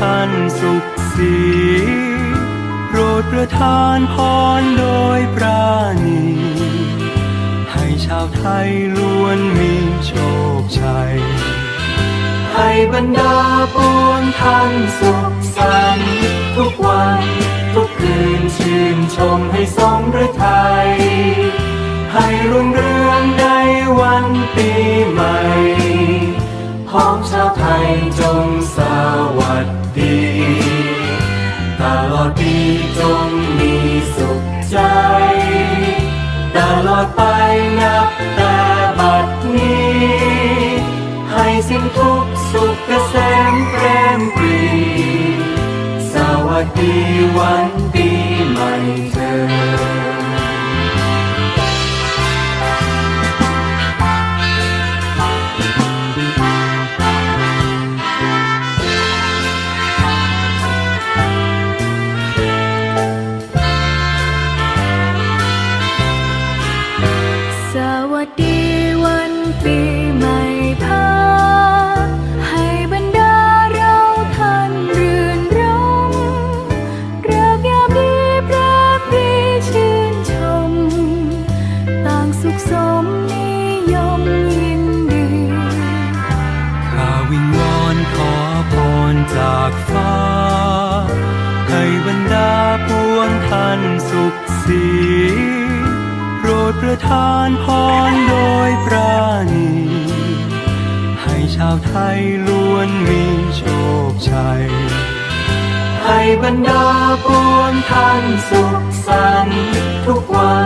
ท่านสุขสีโปรดประทานพรโดยปราณีให้ชาวไทยล้วนมีโชคชัย ให้บรรดาปวงท่านสุขสันต์ทุกวันทุกคืนชื่นชมให้สมพระไทยให้รุ่งเรืองในวันปีใหม่ วันปีใหม่เธอ สวัสดีวันปีใหม่พาใสุขสมนิยมยินดี ข้าวิงวอนขอพรจากฟ้า ให้บรรดาปวงท่านสุขสีโปรดประทานพรโดยปราณีให้ชาวไทยล้วนมีโชคชัย ให้บรรดาปวงท่านสุขสันต์ทุกวัน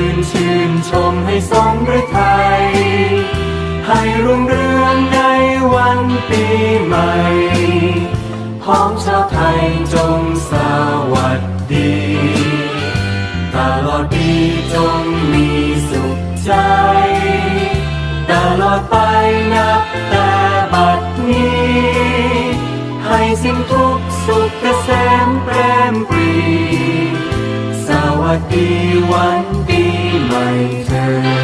ยืนชื่นชมให้สมพระไทยให้รุ่งเรืองในวันปีใหม่พ้องชาวไทยจงสวัสดี ตลอดปีจงมีสุขใจ ตลอดไปนับแต่บัดนี้ ให้สิ้นทุกสุขเกษมเปรมปรีสวัสดีวัน life.